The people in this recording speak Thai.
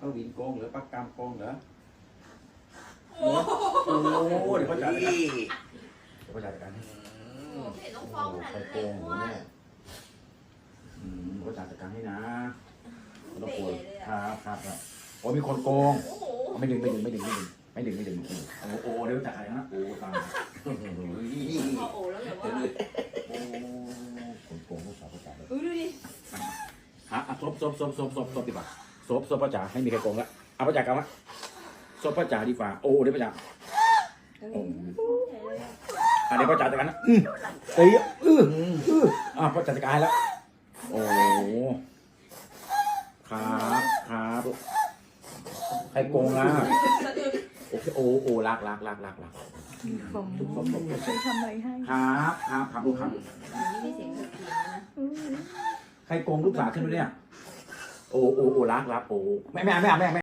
เอาวินโกงเหรือปักกามโกงเหรอโอ้โหโอ้เดี๋ยวเขาจัดการนี่เดี๋ยวเขาจัดการให้โอ้โหไม่เห็นต้องฟ้องขนาดใครนั้นโกเลยงอ้หัววนเนี่ยอืมเขาจัดการให้นะไม่ต้องเป๋กลัวเลยคอะรับครับครับโอ้มีคนโกงโอ้โหไม่ดึงไม่ดึงไม่ดึงไม่ดึงไม่ดึงไม่ดึงโอ้โหโอ้โหเดี๋ยวจัดการนะโอ้ตายนี่พอโอ้แล้วแบบว่าโอ้คนโกงลูกสาวเขาจัดเลยอุ้ยดูดิอะอะซบซบซบซบซบซบดีกว่า ซบซบพ่อจ๋าให้มีใครโกงละเอาพ่อจ๋ากลับมาซบพ่อจ๋าดีกว่า โอ้เดี๋ยวพ่อจ๋าโอ้ใหญ่เลยอะอะเดี๋ยวพ่อจ๋าจัดการนะอืมตีอืออืออะพ่อจ๋าจัดการให้แล้วโอ้ครับครับใครโกงล่ะโอเคโอ้โอ้รักรักรักรักรักของทุกคนทุกคนจะทำอะไรให้ครับครับครับลูกครับอันนี้มีเสียงกระเทียมนะอืมใครโกงลูกสาวขึ้นมาเนี่ย โอ้โอ้โอ้รักรักโอ้ไม่ไม่ไม่ไม่ไม่